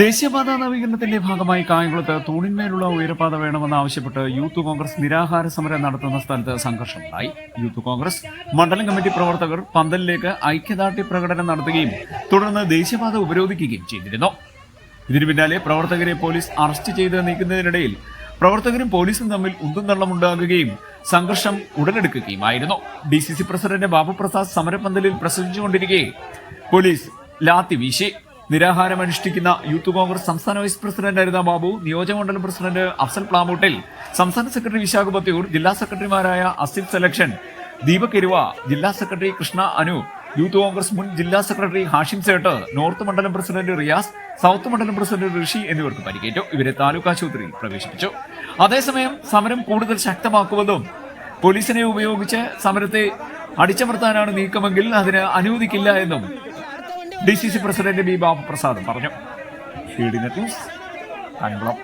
ദേശീയപാത നവീകരണത്തിന്റെ ഭാഗമായി കായംകുളത്ത് തൂണിന്മേലുള്ള ഉയരപാത വേണമെന്ന് ആവശ്യപ്പെട്ട് യൂത്ത് കോൺഗ്രസ് നിരാഹാര സമരം നടത്തുന്ന സ്ഥലത്ത് സംഘർഷമുണ്ടായി. യൂത്ത് കോൺഗ്രസ് മണ്ഡലം കമ്മിറ്റി പ്രവർത്തകർ പന്തലിലേക്ക് ഐക്യദാർഢ്യ പ്രകടനം നടത്തുകയും തുടർന്ന് ദേശീയപാത ഉപരോധിക്കുകയും ചെയ്തിരുന്നു. ഇതിനു പിന്നാലെ പ്രവർത്തകരെ പോലീസ് അറസ്റ്റ് ചെയ്ത് നീക്കുന്നതിനിടയിൽ പ്രവർത്തകരും പോലീസും തമ്മിൽ ഉന്തും തള്ളമുണ്ടാകുകയും സംഘർഷം ഉടലെടുക്കുകയുമായിരുന്നു. D C C president Babuprasad സമരപന്തലിൽ പ്രസംഗിച്ചുകൊണ്ടിരിക്കെ പോലീസ് ലാത്തി വീശി. നിരാഹാരം അനുഷ്ഠിക്കുന്ന യൂത്ത് കോൺഗ്രസ് സംസ്ഥാന വൈസ് പ്രസിഡന്റ് അരുത ബാബു നിയോജകമണ്ഡലം പ്രസിഡന്റ് അഫ്സൽ പ്ലാമൂട്ടിൽ സംസ്ഥാന സെക്രട്ടറി വിശാഖ ബത്തിയൂർ ജില്ലാ സെക്രട്ടറിമാരായ അസിഫ് സെലക്ഷൻ ദീപക് എരുവ ജില്ലാ സെക്രട്ടറി കൃഷ്ണ അനു യൂത്ത് കോൺഗ്രസ് മുൻ ജില്ലാ സെക്രട്ടറി ഹാഷിം സേട്ട് നോർത്ത് മണ്ഡലം പ്രസിഡന്റ് റിയാസ് സൗത്ത് മണ്ഡലം പ്രസിഡന്റ് ഋഷി എന്നിവർക്ക് പരിക്കേറ്റു. ഇവരെ താലൂക്ക് ആശുപത്രിയിൽ പ്രവേശിപ്പിച്ചു. അതേസമയം സമരം കൂടുതൽ ശക്തമാക്കുമെന്നും പോലീസിനെ ഉപയോഗിച്ച് സമരത്തെ അടിച്ചമർത്താനാണ് നീക്കമെങ്കിൽ അതിന് അനുവദിക്കില്ല എന്നും D C C president B Babu Prasad പറഞ്ഞു. ന്യൂസ് കായംകുളം